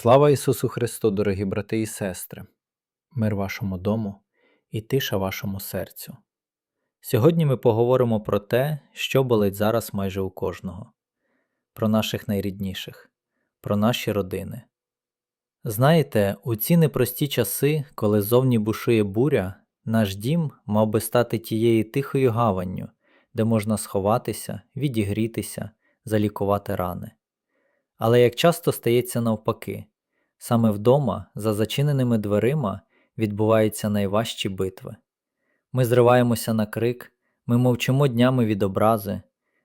Слава Ісусу Христу, дорогі брати і сестри, мир вашому дому і тиша вашому серцю. Сьогодні ми поговоримо про те, що болить зараз майже у кожного, про наших найрідніших, про наші родини. Знаєте, у ці непрості часи, коли зовні бушує буря, наш дім мав би стати тією тихою гаванню, де можна сховатися, відігрітися, залікувати рани. Але як часто стається навпаки, саме вдома, за зачиненими дверима, відбуваються найважчі битви. Ми зриваємося на крик, ми мовчимо днями від образи,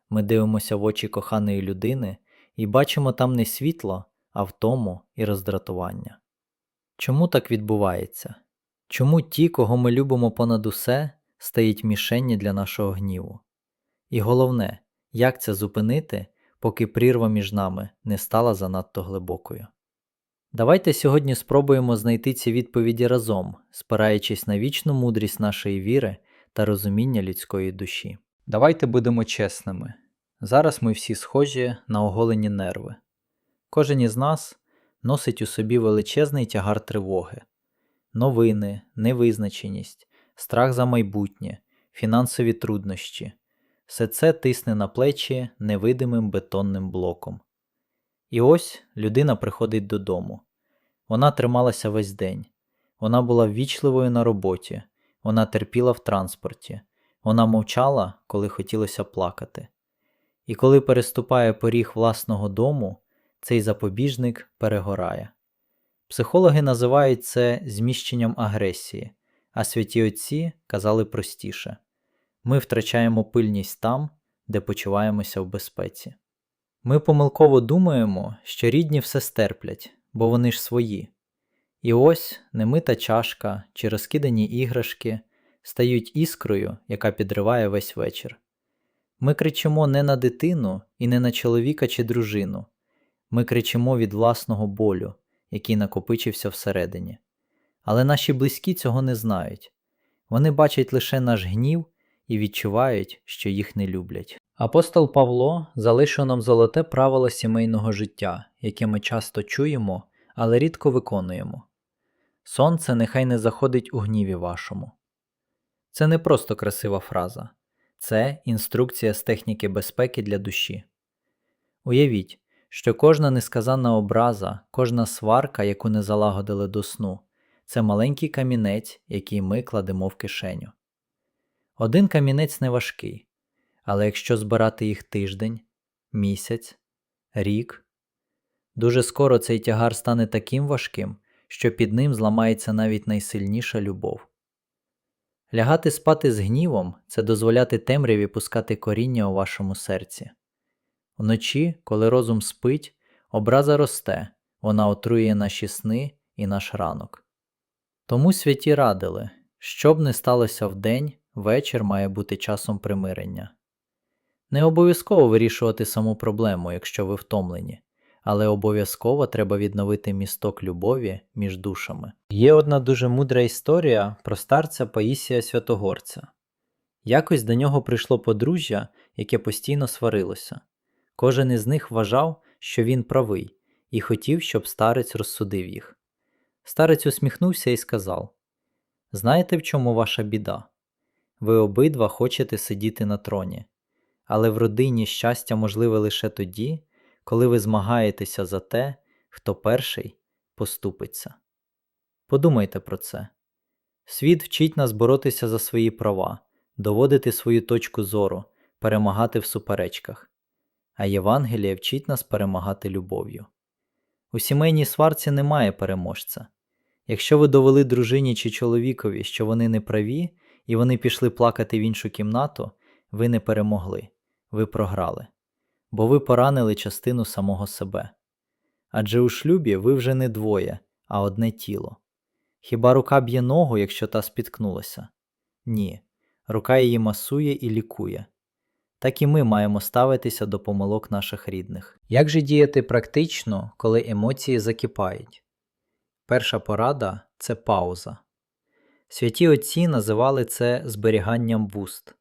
ми дивимося в очі коханої людини і бачимо там не світло, а втому і роздратування. Чому так відбувається? Чому ті, кого ми любимо понад усе, стають мішенні для нашого гніву? І головне, як це зупинити, поки прірва між нами не стала занадто глибокою? Давайте сьогодні спробуємо знайти ці відповіді разом, спираючись на вічну мудрість нашої віри та розуміння людської душі. Давайте будемо чесними. Зараз ми всі схожі на оголені нерви. Кожен із нас носить у собі величезний тягар тривоги, новини, невизначеність, страх за майбутнє, фінансові труднощі. Все це тисне на плечі невидимим бетонним блоком. І ось людина приходить додому. Вона трималася весь день. Вона була ввічливою на роботі, вона терпіла в транспорті, вона мовчала, коли хотілося плакати. І коли переступає поріг власного дому, цей запобіжник перегорає. Психологи називають це зміщенням агресії, а святі отці казали простіше ми втрачаємо пильність там, де почуваємося в безпеці. Ми помилково думаємо, що рідні все стерплять, бо вони ж свої. І ось немита чашка чи розкидані іграшки стають іскрою, яка підриває весь вечір. Ми кричимо не на дитину і не на чоловіка чи дружину, ми кричимо від власного болю, який накопичився всередині. Але наші близькі цього не знають. Вони бачать лише наш гнів і відчувають, що їх не люблять. Апостол Павло залишив нам золоте правило сімейного життя, яке ми часто чуємо, але рідко виконуємо. Сонце нехай не заходить у гніві вашому. Це не просто красива фраза, це інструкція з техніки безпеки для душі. Уявіть, що кожна несказана образа, кожна сварка, яку не залагодили до сну, це маленький камінець, який ми кладемо в кишеню. Один камінець не важкий, але якщо збирати їх тиждень, місяць, рік, дуже скоро цей тягар стане таким важким, що під ним зламається навіть найсильніша любов. Лягати спати з гнівом це дозволяти темряві пускати коріння у вашому серці. Вночі, коли розум спить, образа росте, вона отруює наші сни і наш ранок. Тому святі радили, що б не сталося вдень, вечір має бути часом примирення. Не обов'язково вирішувати саму проблему, якщо ви втомлені, але обов'язково треба відновити місток любові між душами. Є одна дуже мудра історія про старця Паїсія Святогорця. Якось до нього прийшло подружжя, яке постійно сварилося. Кожен із них вважав, що він правий, і хотів, щоб старець розсудив їх. Старець усміхнувся і сказав: Знаєте, в чому ваша біда? Ви обидва хочете сидіти на троні, але в родині щастя можливе лише тоді, коли ви змагаєтеся за те, хто перший поступиться. Подумайте про це. Світ вчить нас боротися за свої права, доводити свою точку зору, перемагати в суперечках, а Євангеліє вчить нас перемагати любов'ю. У сімейній сварці немає переможця. Якщо ви довели дружині чи чоловікові, що вони не праві, і вони пішли плакати в іншу кімнату, ви не перемогли, ви програли, бо ви поранили частину самого себе. Адже у шлюбі ви вже не двоє, а одне тіло. Хіба рука б'є ногу, якщо та спіткнулася? Ні, рука її масує і лікує. Так і ми маємо ставитися до помилок наших рідних. Як же діяти практично, коли емоції закипають? Перша порада це пауза. Святі отці називали це зберіганням вуст.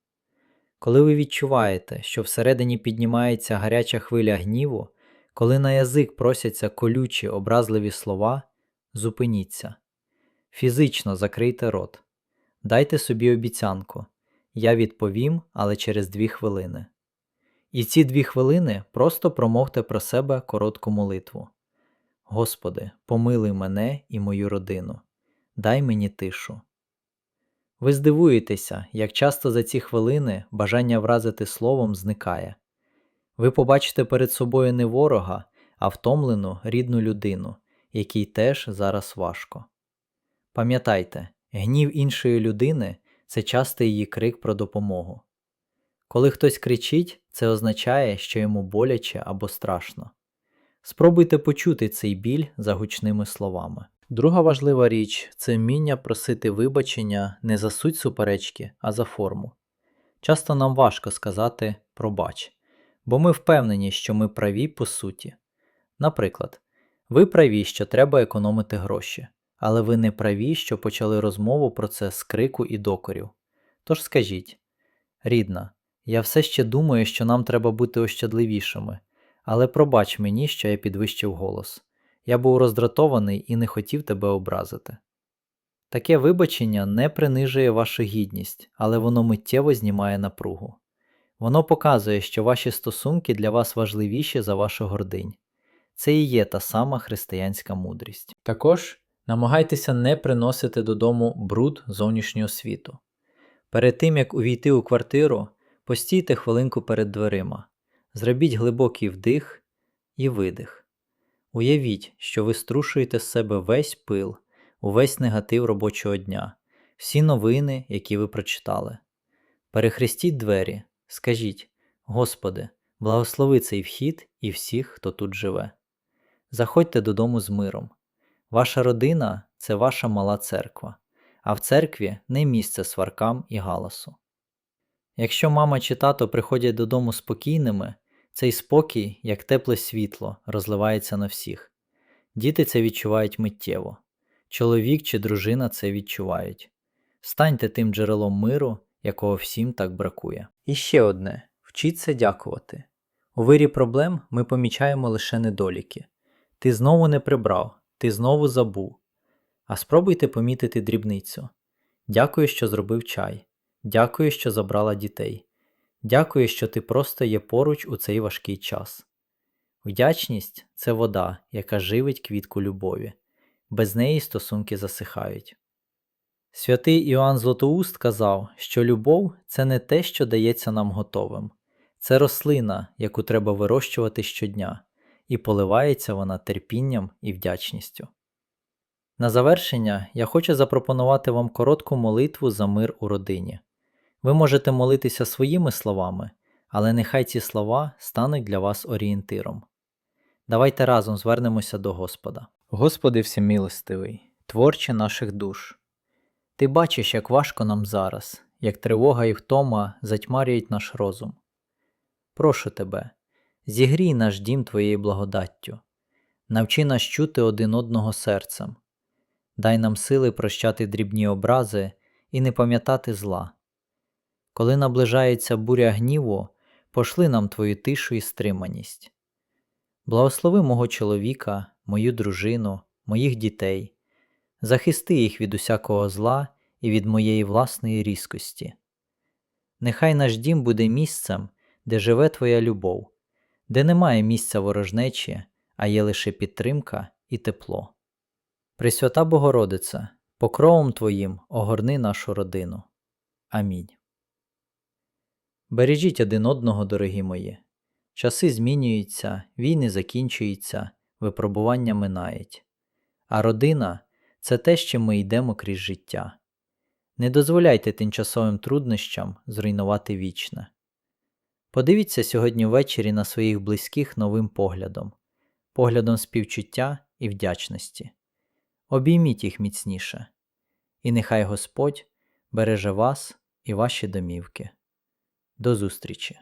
Коли ви відчуваєте, що всередині піднімається гаряча хвиля гніву, Коли на язик просяться колючі образливі слова, зупиніться. Фізично закрийте рот. Дайте собі обіцянку. Я відповім, але через дві хвилини. І ці дві хвилини просто промовте про себе коротку молитву. Господи, помилуй мене і мою родину, дай мені тишу. Ви здивуєтеся, як часто за ці хвилини бажання вразити словом зникає. Ви побачите перед собою не ворога, а втомлену рідну людину, якій теж зараз важко. Пам'ятайте, гнів іншої людини це часто її крик про допомогу. Коли хтось кричить, це означає, що йому боляче або страшно. Спробуйте почути цей біль за гучними словами. Друга важлива річ це вміння просити вибачення не за суть суперечки, а за форму. Часто нам важко сказати пробач, бо ми впевнені, що ми праві по суті. Наприклад, ви праві, що треба економити гроші, але ви не праві, що почали розмову про це з крику і докорів. Тож скажіть, рідна, я все ще думаю, що нам треба бути ощадливішими, але пробач мені, що я підвищив голос. Я був роздратований і не хотів тебе образити. Таке вибачення не принижує вашу гідність, але воно миттєво знімає напругу. Воно показує, що ваші стосунки для вас важливіші за вашу гординь. Це і є та сама християнська мудрість. Також намагайтеся не приносити додому бруд зовнішнього світу. Перед тим як увійти у квартиру, постійте хвилинку перед дверима, зробіть глибокий вдих і видих. Уявіть, що ви струшуєте з себе весь пил, увесь негатив робочого дня, всі новини, які ви прочитали. Перехрестіть двері, скажіть, Господи, благослови цей вхід і всіх, хто тут живе. Заходьте додому з миром. Ваша родина це ваша мала церква, а в церкві не місце сваркам і галасу. Якщо мама чи тато приходять додому спокійними, цей спокій, як тепле світло, розливається на всіх. Діти це відчувають миттєво, чоловік чи дружина це відчувають. Станьте тим джерелом миру, якого всім так бракує. І ще одне вчіться дякувати. У вирі проблем ми помічаємо лише недоліки. Ти знову не прибрав, ти знову забув. А спробуйте помітити дрібницю. Дякую, що зробив чай. Дякую, що забрала дітей. Дякую, що ти просто є поруч у цей важкий час. Вдячність це вода, яка живить квітку любові, без неї стосунки засихають. Святий Іоанн Златоуст казав, що любов це не те, що дається нам готовим, це рослина, яку треба вирощувати щодня, і поливається вона терпінням і вдячністю. На завершення я хочу запропонувати вам коротку молитву за мир у родині. Ви можете молитися своїми словами, але нехай ці слова стануть для вас орієнтиром. Давайте разом звернемося до Господа. Господи всемилостивий, творче наших душ. Ти бачиш, як важко нам зараз, як тривога і втома затьмарюють наш розум. Прошу тебе, зігрій наш дім Твоєю благодаттю, навчи нас чути один одного серцем, дай нам сили прощати дрібні образи і не пам'ятати зла. Коли наближається буря гніву, пошли нам твою тишу і стриманість. Благослови мого чоловіка, мою дружину, моїх дітей, захисти їх від усякого зла і від моєї власної різкості. Нехай наш дім буде місцем, де живе Твоя любов, де немає місця ворожнечі, а є лише підтримка і тепло. Пресвята Богородице, покровом Твоїм огорни нашу родину. Амінь. Бережіть один одного, дорогі мої. Часи змінюються, війни закінчуються, випробування минають. А родина це те, що ми йдемо крізь життя. Не дозволяйте тимчасовим труднощам зруйнувати вічне. Подивіться сьогодні ввечері на своїх близьких новим поглядом, поглядом співчуття і вдячності. Обійміть їх міцніше, і нехай Господь береже вас і ваші домівки. До зустрічі!